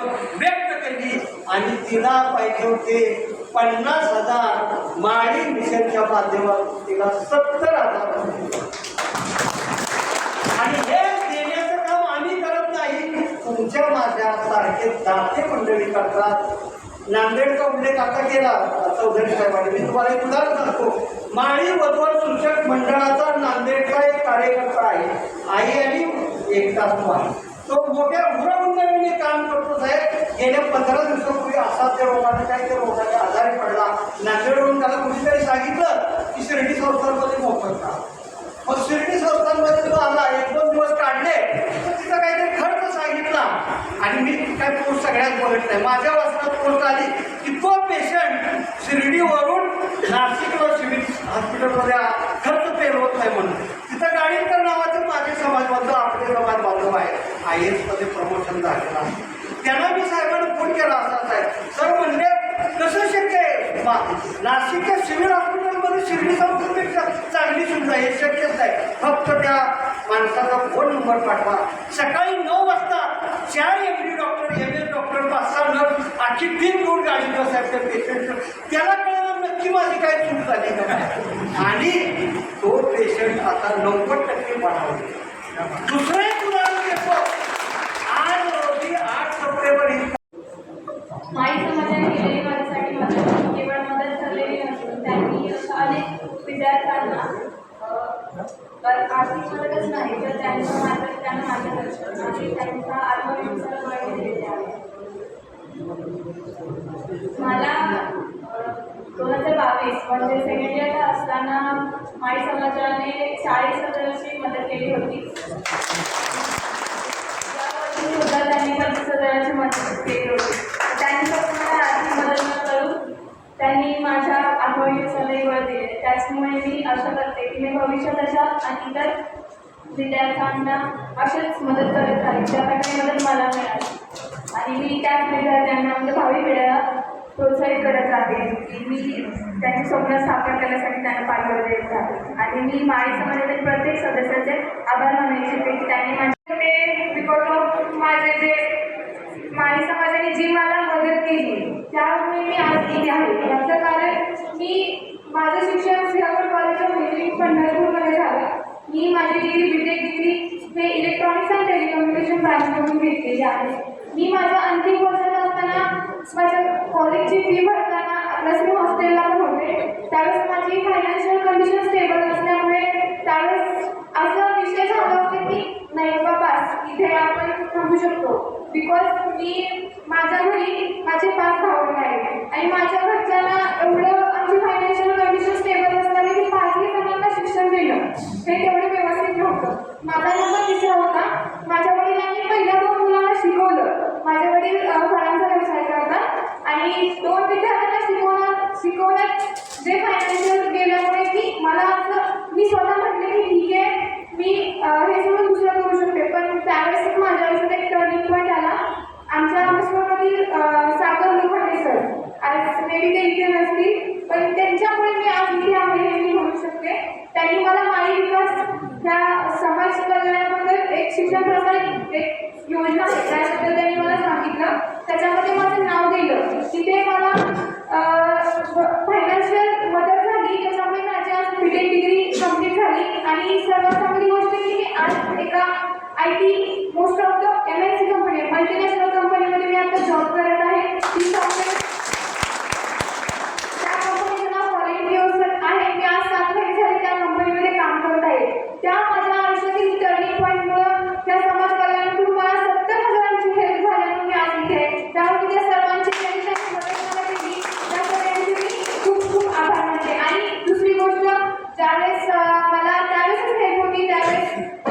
व्यक्त केली. आणि तिला पाहिजे होते पन्नास हजार माळी मिशनच्या माध्यमातून. तिला सत्तर हजार. आणि हे देण्याचं काम आम्ही करत नाही. तुमच्या माझ्या सारखे दाते मंडळी करतात. नांदेडचा उल्लेख आता केला. चौधरी साहेबांनी. मी तुम्हाला एक उदाहरण सांगतो. माळी वधवर सूचक मंडळाचा नांदेडचा एक कार्यकर्ता आहे. आई आणि एक तास आहे तो मोठ्या मी काम करतो साहेब. गेल्या पंधरा दिवसापूर्वी त्या रोगाने काय त्या रोगाने आजारी पडला. नांदेडवरून त्याला कुणीतरी सांगितलं की शिर्डी संस्थांमध्ये मोफत का मग शिर्डी संस्थांमध्ये तो आला एक दोन दिवस काढले. तर तिथं काहीतरी खर्च सांगितला. आणि मी काय पोस्ट सगळ्यात बघत नाही. माझ्या वाचनात पोस्ट आली की तो पेशंट शिर्डीवरून नाशिकला शिर्डी हॉस्पिटलमध्ये खर्च पेर होत नाही म्हणून. तिथं गाडीकर नावाचं माझे समाजबांधव आपले समाज बांधव आहे. आय एसमध्ये प्रमोशन झालेलं आहे. त्यांना मी साहेबांना फोन केला असा साहेब सर म्हणजे कसं शक्य आहे? नाशिकच्या सिव्हिल हॉस्पिटलमध्ये शिर्डी संस्थेपेक्षा चांगली सुविधा आहे शक्यच आहे फक्त त्या माणसाचा फोन नंबर पाठवा. सकाळी नऊ वाजता चार M D doctor M S doctor पाच सहा नर्स आखी तीन गुण गाडी बस त्या पेशंट त्याला कळलं नक्की माझी काय चूक झाली का आणि तो पेशंट आता नव्वद टक्के वाढवले दुसरं एक उदाहरण देतो. आज रोजी आठ सप्टेंबर ही माई समाजाने केलेली माझ्यासाठी मदत केवळ मदत ठरलेली नसून त्यांनी अनेक विद्यार्थ्यांना. तर आर्थिक मदतच नाही तर त्यांचं मार्ग मार्गदर्शन आणि त्यांचा आत्मविश्वास मला बावीस म्हणजे सेकंड इयरला असताना माई समाजाने चाळीस हजाराची मदत केली होती. यावर्षी सुद्धा त्यांनी पंचवीस हजाराची मदत केली होती. त्यांनी फक्त मला आर्थिक मदत न करून त्यांनी माझ्या आठवणी वर दिले त्याचमुळे मी आशा करते की मी भविष्यात अशा आणि इतर विद्यार्थ्यांना अशीच मदत करत राहील ज्या प्रकारे मदत मला मिळाली. आणि मी त्याच विद्यार्थ्यांना म्हणजे भावी पिढ्याला प्रोत्साहित करत राहते की मी त्यांचे स्वप्न साकार करण्यासाठी त्यांना पाठबळ देत राहते आणि मी माळी समाजातील प्रत्येक सदस्याचे आभार मानू इच्छिते की त्यांनी माझे बिकॉज ऑफ माझे जे माळी समाजाने जी मला मदत केली त्यामुळे मी आज इथे आहे. याचं कारण मी माझं शिक्षण सिंगापूर कॉलेजच्या ऑफ पंढरपूरमध्ये झालं. मी माझी डिग्री बी टेक डिग्री हे इलेक्ट्रॉनिक्स अँड टेलिकम्युनिकेशन ब्रांचमधून घेतलेली आहे. मी माझं अंतिम वर्षाला असताना माझ्या कॉलेजची फी भरताना प्लस मी हॉस्टेलला पण होते. त्यावेळेस माझी फायनान्शियल कंडिशन स्टेबल नसल्यामुळे त्यावेळेस असं विषय झाला होता की नाही बाबा इथे आपण थांबू शकतो. बिकॉज मी माझ्या घरी माझे पाच भाऊ आहे आणि माझ्या घरच्यांना एवढं आमची फायनान्शियल कंडिशन स्टेबल असल्याने मी पाचही जणांना शिक्षण दिलं हे तेवढं व्यवस्थित नव्हतं माझा नंबर तिसरा होता माझ्या वडिलांनी पहिल्या दोन मुलांना शिकवलं माझे वडील अ, फळांचा व्यवसाय करतात आणि दोन विद्यार्थ्यांना शिकवण्यात जे फायनान्शियल गेल्यामुळे की मला असं मी स्वतः म्हटले की ठीक आहे मी हे सगळं दुसरं करू शकते. पण त्यावेळेस माझ्या आयुष्यात एक टर्निंग पॉईंट आला. आमच्या आश्रमातील सागर लोखंडे सर आज मेबी ते इथे नसतील पण त्यांच्यामुळे मी आज इथे आहे हे मी म्हणू शकते. त्यांनी मला माळी विकास ह्या समाज कल्याणाबद्दल एक शिक्षण प्रसारित एक योजना त्याबद्दल त्यांनी मला सांगितलं. त्याच्यामध्ये माझं नाव दिलं. तिथे एका I T most of the M S C company multinational कंपनीमध्ये मी आता जॉब करत आहे. ती त्या कंपनीचं नाव फॉरेन आहे. मी आज त्या कंपनीमध्ये काम करत आहे. त्या माझ्या आयुष्यातील टर्निंग पॉईंटमुळं त्या समाज कल्याणतून मला सत्तर हजारांची हेल्प झाल्यामुळे मी आज आहे. त्यामुळे तुझ्या सर्वांची त्यावेळेस मला त्यावेळेसच हेल्प होती त्यावेळेस